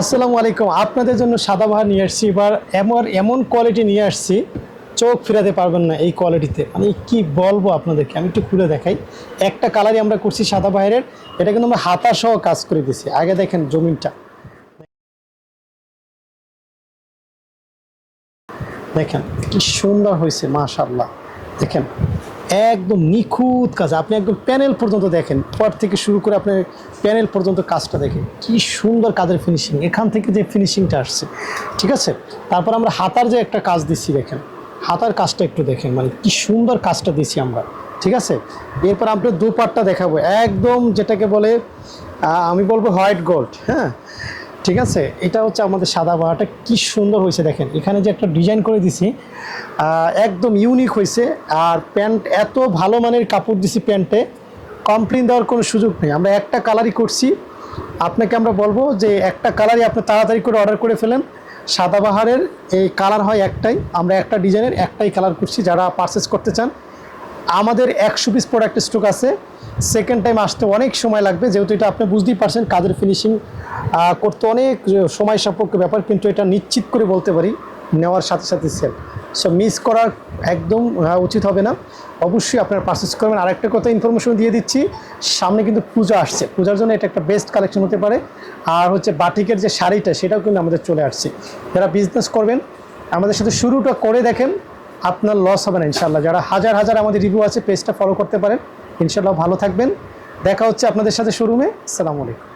আসসালামু আলাইকুম। আপনাদের জন্য সাদাবাহার নিয়ে আসছি। এবার এমন এমন কোয়ালিটি নিয়ে আসছি, চোখ ফেরাতে পারবেন না এই কোয়ালিটিতে মানে কি বলব আপনাদেরকে, আমি একটু খুলে দেখাই। একটা কালারই আমরা করছি সাদা সাদাবাহারের এটা কিন্তু আমরা হাতা সহ কাজ করে দিছি। আগে দেখেন জমিনটা। দেখেন, কি সুন্দর হয়েছে মাশাল্লাহ দেখেন একদম নিখুঁত কাজ। আপনি একদম প্যানেল পর্যন্ত দেখেন। পর থেকে শুরু করে আপনার প্যানেল পর্যন্ত কাজটা দেখেন। কি সুন্দর কাজের ফিনিশিং এখান থেকে যে ফিনিশিংটা আসছে। ঠিক আছে? তারপর আমরা হাতার যে একটা কাজ দিচ্ছি দেখেন। হাতার কাজটা একটু দেখেন। মানে কি সুন্দর কাজটা দিছি আমরা। ঠিক আছে? এরপর আপনার দুপাটটা দেখাবো। একদম যেটাকে বলে আমি বলব হোয়াইট গোল্ড হ্যাঁ? ঠিক আছে? এটা হচ্ছে আমাদের সাদা বাহাটা কি সুন্দর হয়েছে দেখেন। এখানে যে একটা ডিজাইন করে দিছি একদম ইউনিক হয়েছে। আর প্যান্ট, এত ভালো মানের কাপড় দিছি প্যান্টে। কমপ্লেন দেওয়ার কোনো সুযোগ নেই। আমরা একটা কালারই করছি। আপনাকে আমরা বলব যে একটা কালারই আপনি তাড়াতাড়ি করে অর্ডার করে ফেলেন। সাদাবাহারের এই কালার হয় একটাই। আমরা একটা ডিজাইনের একটাই কালার করছি যারা পারচেস করতে চান। আমাদের একশো পিস প্রোডাক্ট স্টক আছে। সেকেন্ড টাইম আসতে অনেক সময় লাগবে, যেহেতু এটা আপনি বুঝতেই পারছেন কাজের ফিনিশিং করতে অনেক সময় সাপেক্ষ ব্যাপার, কিন্তু এটা নিশ্চিত করে বলতে পারি, নেওয়ার সাথে সাথে সেল সো মিস করার একদম উচিত হবে না। অবশ্যই আপনার পারচেস করবেন। আর একটা কথা ইনফরমেশন দিয়ে দিচ্ছি, সামনে কিন্তু পূজা আসছে। পূজার জন্য এটা একটা বেস্ট কালেকশন হতে পারে। আর হচ্ছে বাটিকের যে শাড়িটা, সেটাও কিন্তু আমাদের চলে আসছে। যারা বিজনেস করবেন, আমাদের সাথে শুরুটা করে দেখেন। আপনার লস হবে না ইনশাল্লাহ যারা হাজার হাজার আমাদের রিভিউ আছে পেজটা ফলো করতে পারেন। ইনশাল্লাহ ভালো থাকবেন। দেখা হচ্ছে আপনাদের সাথে শোরুমে সালামু আলাইকুম।